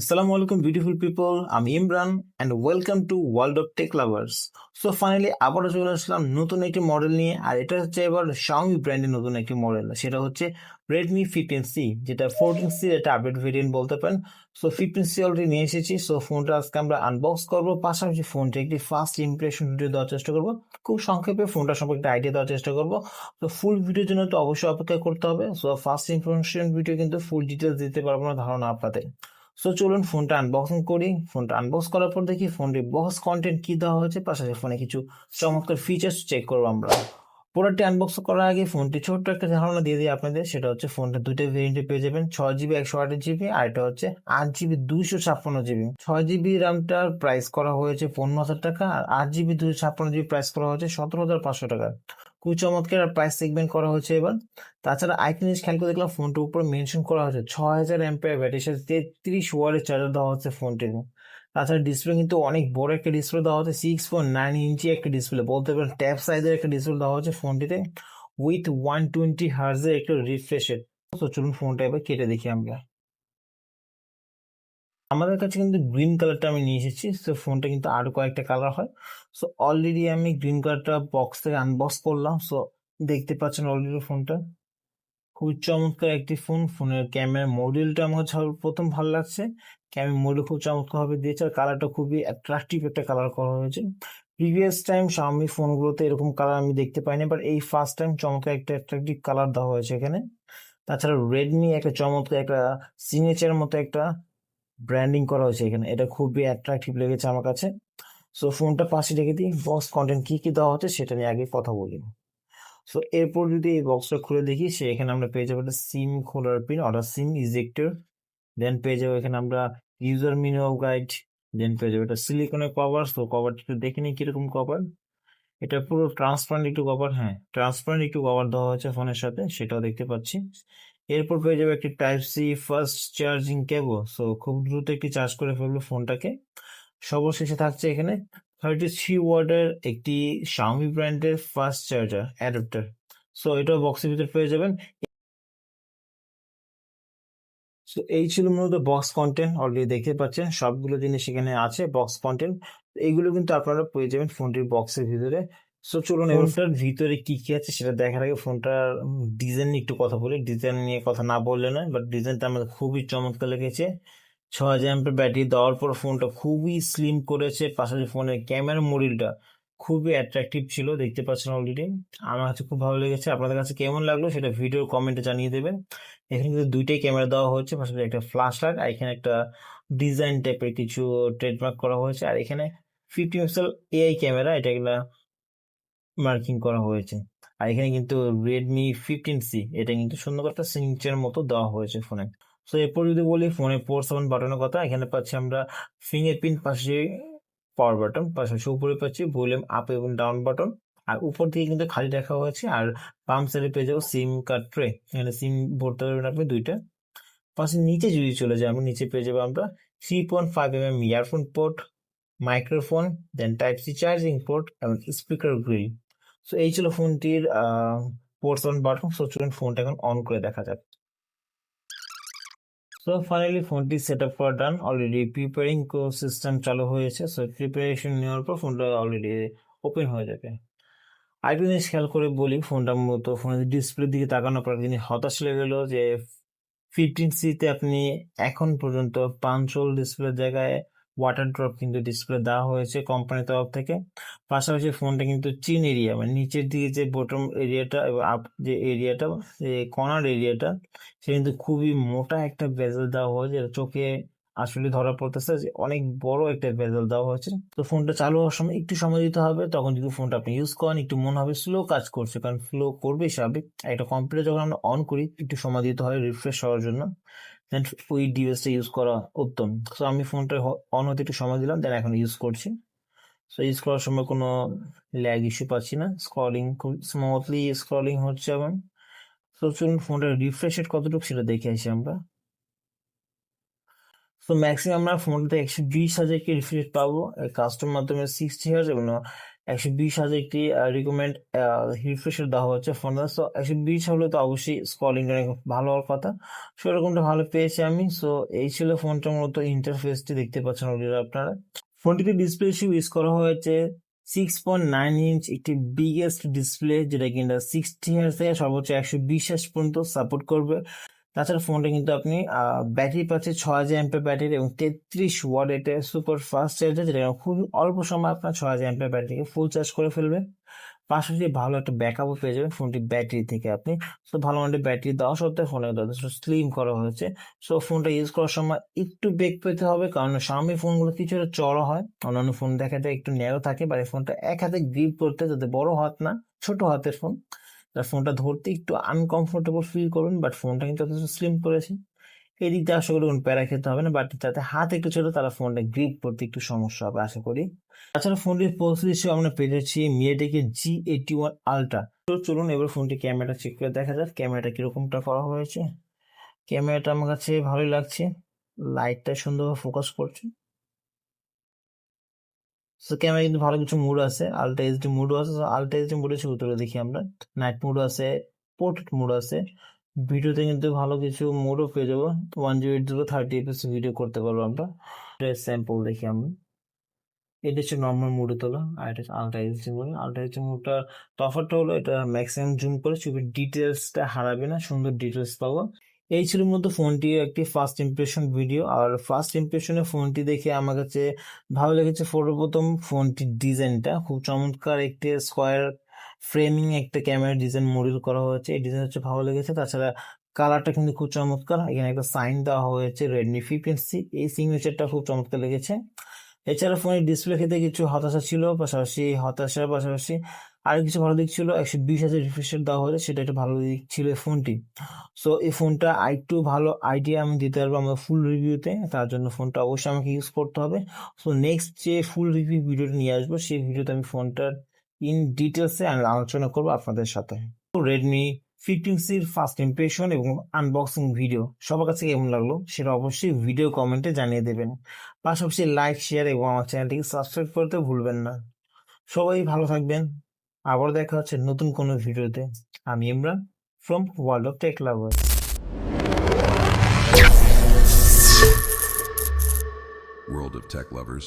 Assalamu alaikum beautiful people. আমি Imran and welcome to world of tech lovers so finally আবারও চলে আসলাম নতুন একটি মডেল নিয়ে, আর এটা হচ্ছে এবার শাওমি ব্র্যান্ডের নতুন একটি মডেল সেটা হচ্ছে রেডমি ফিফটিন সি যেটা ফোরটিন সি এটা আপডেট ভেরিয়েন্ট বলতে পারেন। সো ফিফটিন সি অলরেডি নিয়ে এসেছি সো ফোনটা আজকে আমরা আনবক্স করব, পাশাপাশি ফোনটা একটি ফার্স্ট ইমপ্রেশন ভিডিও দেওয়ার চেষ্টা করব, খুব সংক্ষেপে ফোনটা সম্পর্কে একটা আইডিয়া দেওয়ার চেষ্টা করব। তো ফুল ভিডিওর জন্য তো অবশ্যই অপেক্ষা করতে হবে সো ফার্স্ট ইনফরমেশন ভিডিও কিন্তু ফুল ডিটেলস দিতে পারব না, ধারণা আপনাদের। সো চলুন ফোনটা আনবক্সিং করি। ফোনটা আনবক্স করার পর দেখি ফোনটির বক্স কন্টেন্ট কি দেওয়া হয়েছে। পাশাপাশি ফোনে কিছু চমৎকার ফিচার্স চেক করব আমরা। প্রোডাক্টটি আনবক্স করার আগে ফোনটি ছোট্ট একটা ধারণা দিয়ে দিই আপনাদের। সেটা হচ্ছে ফোনটা দুইটা ভেরিয়েন্টে পেয়ে যাবেন। ছয় জিবি একশো আট জিবি আর এটা হচ্ছে আট জিবি দুইশো ছাপ্পান্ন জিবি ছয় জিবি র্যামটার প্রাইস করা হয়েছে পনেরো হাজার টাকা আর আট জিবি দুইশো ছাপ্পান্ন জিবি প্রাইস করা হয়েছে সতেরো হাজার পাঁচশো টাকা। খুব চমৎকার প্রাইস সেগমেন্ট করা হয়েছে এবার। তাছাড়া আরেকটা জিনিস খেয়াল করে দেখলাম ফোনটার উপর মেনশন করা হয়েছে ছ হাজার এমপেয়ার ব্যাটারির সাথে তেত্রিশ ওয়ার্ডের চার্জার দেওয়া হচ্ছে ফোনটির তাছাড়া ডিসপ্লে কিন্তু অনেক বড় একটা ডিসপ্লে দেওয়া হচ্ছে সিক্স পয়েন্ট নাইন ইঞ্চি একটা ডিসপ্লে বলতে পারেন ট্যাপ সাইজের একটা ডিসপ্লে দেওয়া হচ্ছে ফোনটিতে উইথ ওয়ান টোয়েন্টি হার্জের একটা রিফ্রেশের তো চলুন ফোনটা এবার কেটে দেখি আমরা। আমাদের কাছে কিন্তু গ্রিন কালারটা আমি নিয়ে এসেছি সো ফোনটা কিন্তু আরও কয়েকটা কালার হয়। সো অলরেডি আমি গ্রিন কালারটা বক্স থেকে আনবক্স করলাম সো দেখতে পাচ্ছেন অলরেডি ফোনটা খুবই চমৎকার একটি ফোন ফোনের ক্যামেরা মডিউলটা আমার প্রথম ভালো লাগছে। ক্যামেরা মডিউল খুব চমৎকার ভাবে দিয়েছে, আর কালারটা খুবই অ্যাট্রাকটিভ একটা কালার করা হয়েছে। প্রিভিয়াস টাইম Xiaomi ফোনগুলোতে এরকম কালার আমি দেখতে পাইনি বাট এই ফার্স্ট টাইম চমৎকার একটা অ্যাট্রাকটিভ কালার দেওয়া হয়েছে এখানে। তাছাড়া রেডমি একটা চমৎকার একটা সিগনেচার মতো একটা ব্র্যান্ডিং করা হয়েছে এখানে। এটা খুবই অ্যাট্রাকটিভ লেগেছে আমার কাছে। সো ফোনটা পাশে রেখে দিই। বক্স কন্টেন্ট কী কী দেওয়া হচ্ছে সেটা নিয়ে আগে কথা বলি সো এরপর যদি এই বক্সটা খুলে দেখি, সে এখানে আমরা পেয়ে যাব একটা সিম খোলার পিন অর্ডার সিম ইজেক্টর দেন পেয়ে যাব এখানে আমরা ইউজার মিনো গাইড দেন পেয়ে যাব এটা সিলিকনের কভার তো কভারটা একটু দেখে নিই কীরকম কভার এটা পুরো ট্রান্সপারেন্ট একটু কভার হ্যাঁ। ট্রান্সপারেন্ট একটু কভার দেওয়া হয়েছে ফোনের সাথে, সেটাও দেখতে পাচ্ছি। এরপর পেয়ে যাবে একটি type C fast charging cable so খুব দ্রুত একটি চার্জ করে ফেলব ফোনটাকে। সর্বশেষে থাকছে এখানে থার্টি থ্রি ওয়ার্ডের একটি Xiaomi ব্র্যান্ডের ফার্স্ট চার্জার অ্যাডাপ্টার সো এটাও বক্সের ভিতরে পেয়ে যাবেন। সো এই ছিল মূলত বক্স কন্টেন্ট অলরেডি দেখতে পাচ্ছেন। সবগুলো জিনিস এখানে আছে বক্স কন্টেন্ট এইগুলো কিন্তু আপনারা পেয়ে যাবেন ফোনটির বক্সের ভিতরে। সো চলুন ফোনটার ভিতরে কি কি আছে সেটা দেখার আগে ফোনটার ডিজাইন নিয়ে একটু কথা বলি। ডিজাইন নিয়ে কথা না বললে নয় বাট ডিজাইনটা আমার খুবই চমৎকার লেগেছে। ছ হাজার এমপের ব্যাটারি দেওয়ার পর ফোনটা খুবই স্লিম করেছে পাশাপাশি ফোনের ক্যামেরা মডিউলটা খুবই অ্যাট্রাকটিভ ছিল দেখতে পাচ্ছেন অলরেডি আমার কাছে খুব ভালো লেগেছে। আপনাদের কাছে কেমন লাগল সেটা ভিডিওর কমেন্টে জানিয়ে দেবেন। এখানে কিন্তু দুইটাই ক্যামেরা দেওয়া হয়েছে পাশাপাশি একটা ফ্ল্যাশ লাইট আর এখানে একটা ডিজাইন টাইপের কিছু ট্রেডমার্ক করা হয়েছে। আর এখানে ফিফটি মেগাপিক্সেল এআই ক্যামেরা এটা এগুলা মার্কিং করা হয়েছে। আর এখানে কিন্তু রেডমি ফিফটিন সি এটা কিন্তু সুন্দর একটা সিগনেচার মতো দেওয়া হয়েছে ফোনে তো এরপর যদি বলি ফোনে ফোর সেভেন বাটনের কথা, এখানে পাচ্ছি আমরা ফিঙ্গারপ্রিন্ট পাশে পাওয়ার বাটন পাশাপাশি উপরে পাচ্ছি ভলিউম আপ এবং ডাউন বাটন আর উপর দিকে কিন্তু খালি রাখা হয়েছে, আর পাম্প সাইডে পেয়ে যাব সিম কার্ড ট্রে এখানে সিম ভরতে পারবেন আপনি দুইটা। পাশে নিচে যদি চলে যাই আমরা, নিচে পেয়ে যাব আমরা three point five M M earphone port microphone then type C charging port এবং স্পিকার গ্রিল সো এই ছিল ফোনটির পোর্টস অন বাটন সো চলুন ফোনটা এখন অন করে দেখা যাক। সো ফাইনালি ফোনটি সেট আপ করা ডান অলরেডি প্রিপেয়ারিং সিস্টেম চালু হয়েছে সো প্রিপারেশন নেওয়ার পর ফোনটা অলরেডি ওপেন হয়ে যাবে। আরেকটা জিনিস খেয়াল করে বলি, ফোনটা মূলত ফোনের ডিসপ্লের দিকে তাকানোর পর জিনিস হতাশ লেগে গেলো যে ফিফটিন সিতে আপনি এখন পর্যন্ত পাঞ্চল ডিসপ্লের জায়গায় ওয়াটার ড্রপ কিন্তু ডিসপ্লে দেওয়া হয়েছে কোম্পানির তরফ থেকে। পাশাপাশি ফোনটা কিন্তু চিন এরিয়া মানে নিচের দিকে যে বটম এরিয়াটা এবং আপ যে এরিয়াটা যে কর্নার এরিয়াটা সে কিন্তু খুবই মোটা একটা বেজেল দেওয়া হয়েছে। যেটা চোখে আসলে ধরা পড়তেছে যে অনেক বড় একটা বেজেল দেওয়া হয়েছে। তো ফোনটা চালু হওয়ার সময় একটু সময় দিতে হবে, তখন যদি ফোনটা আপনি ইউজ করেন। একটু মনে হবে স্লো কাজ করছে, কারণ স্লো করবে স্বাভাবিক। একটা কম্পিউটার যখন আমরা অন করি, একটু সময় দিতে হয় রিফ্রেশ হওয়ার জন্য। দেন ওই ডিভাইসটা ইউজ করা উত্তম। সো আমি ফোনটা অন হতে একটু সময় দিলাম দেন এখন ইউজ করছি। সো ইউজ করার সময় কোনো ল্যাগ ইস্যু পাচ্ছি না। স্ক্রলিং খুব স্মুথলি স্ক্রলিং হচ্ছে এবং সো চলুন ফোনটা রিফ্রেশ রেট কতটুকু সেটা দেখে আসি আমরা। তো ম্যাক্সিমাম আমরা ফোনটাতে একশো বিশ হাজার কি রিফ্রেশ পাবো। কাস্টম মাধ্যমে সিক্সটি হার্জ এবং একশো বিশ হাজার একটি রিকমেন্ড রিফ্রেশার দেওয়া হচ্ছে ফোনে সো একশো বিশ হলে তো অবশ্যই স্কলিং অনেক ভালো হওয়ার কথা। সেরকমটা ভালো পেয়েছি আমি। সো এই ছিল ফোনটা মূলত ইন্টারফেসটি দেখতে পাচ্ছেন আপনারা। ফোনটিতে ডিসপ্লে হিসেবে ইউজ করা হয়েছে সিক্স পয়েন্ট নাইন ইঞ্চ একটি বিগেস্ট ডিসপ্লে যেটা কিনা সিক্সটি হার্স থেকে সর্বোচ্চ একশো বিশ হার্স পর্যন্ত সাপোর্ট করবে। তাছাড়া ফোনটা কিন্তু আপনি ব্যাটারি পাচ্ছে ছ হাজার এমপের ব্যাটারি এবং তেত্রিশ ওয়াট এটা সুপার ফাস্ট চার্জার যেটা খুব অল্প সময় আপনার ছ হাজার এমপের ব্যাটারিকে ফুল চার্জ করে ফেলবে। পাশাপাশি ভালো একটা ব্যাকআপও পেয়ে যাবেন ফোনটি ব্যাটারি থেকে আপনি। তো ভালো মানের ব্যাটারি দেওয়া সত্ত্বেও ফোনে যথেষ্ট স্লিম করা হয়েছে। সো ফোনটা ইউজ করার সময় একটু বেগ পেতে হবে, কারণ সামনে ফোনগুলো কিছুটা চড়া হয়। অন্যান্য ফোন দেখা যায় একটু ন্যারো থাকে বা এই ফোনটা এক হাতে গ্রিপ করতে যাতে বড় হাত না, ছোট হাতের ফোন তার ফোনটা ধরতে একটু আনকমফোর্টেবল ফিল করবেন বাট ফোনটা কিন্তু যথেষ্ট স্লিম করেছে। এই দিক দিয়ে আশা করি কোনো প্যারা খেতে হবে না বাট যাতে হাত একটু ছোট তারা ফোনটা গ্রিপ করতে একটু সমস্যা হবে, আশা করি। তাছাড়া ফোনটির প্রসেসর হিসেবে আমরা যাচ্ছি মিয়াটেকের জি এইটি ওয়ান আলট্রা তো চলুন এবার ফোনটি ক্যামেরাটা চেক করে দেখা যাক, ক্যামেরাটা কীরকমটা করা হয়েছে। ক্যামেরাটা আমার কাছে ভালোই লাগছে লাইটটা সুন্দরভাবে ফোকাস করছে। সো ক্যামেরা কিন্তু ভালো কিছু মুড আছে আলট্রা এইচডি মুডও আছে আলট্রা এইচডি মুডে ছবি তুলে দেখি আমরা। নাইট মুড আছে পোর্ট্রেট মুড আছে। ভিডিওতে কিন্তু ভালো কিছু মুডও পেয়ে যাব। One GB eight zero thirty APS video করতে পারব আমরা। স্যাম্পল দেখি আমরা। এটা হচ্ছে নর্মাল মুডে তোলা, আর এটা হচ্ছে ultra HD mode ultra HD মুডটা তফাৎটা হলো এটা ম্যাক্সিমাম জুম করে ছবির ডিটেলসটা হারাবে না, সুন্দর ডিটেলস পাবো। এই ছিল মূলত ফোনটি একটি ফার্স্ট ইমপ্রেশন ভিডিও আর ফার্স্ট ইমপ্রেশনে ফোনটি দেখে আমার কাছে ভালো লেগেছে। সর্বপ্রথম ফোনটির ডিজাইনটা, খুব চমৎকার একটি স্কোয়ার ফ্রেমিং একটা ক্যামেরা ডিজাইন মডিউল করা হয়েছে। এই ডিজাইন হচ্ছে ভালো লেগেছে। তাছাড়া কালারটা কিন্তু খুব চমৎকার। এখানে একটা সাইন দেওয়া হয়েছে রেডমি ফিফটিন সি এই সিগনেচারটা খুব চমৎকার লেগেছে। এছাড়া ফোনের ডিসপ্লে ক্ষেত্রে কিছু হতাশা ছিল, পাশাপাশি হতাশার পাশাপাশি আর কিছু ভালো দিক ছিল, একশো বিশ হাজার রিফ্রেশার দেওয়া হয়েছে, সেটা একটা ভালো দিক ছিল এই ফোনটি। সো এই ফোনটা আরেকটু ভালো আইডিয়া আমি দিতে পারব আমার ফুল রিভিউতে তার জন্য ফোনটা অবশ্যই আমাকে ইউজ করতে হবে। সো নেক্সট যে ফুল রিভিউ ভিডিওটা নিয়ে আসব, সেই ভিডিওতে আমি ফোনটার ইন ডিটেলসে আমি আলোচনা করব আপনাদের সাথে। রেডমি ফিফটিন সির ফার্স্ট ইমপ্রেশন এবং আনবক্সিং ভিডিও সবার কাছে কেমন লাগল সেটা অবশ্যই ভিডিও কমেন্টে জানিয়ে দেবেন। পাশাপাশি লাইক শেয়ার এবং আমার চ্যানেলটিকে সাবস্ক্রাইব করতে ভুলবেন না। সবাই ভালো থাকবেন। আবার দেখা হচ্ছে নতুন কোনো ভিডিওতে আমি Imran from world of tech World of Tech Lovers.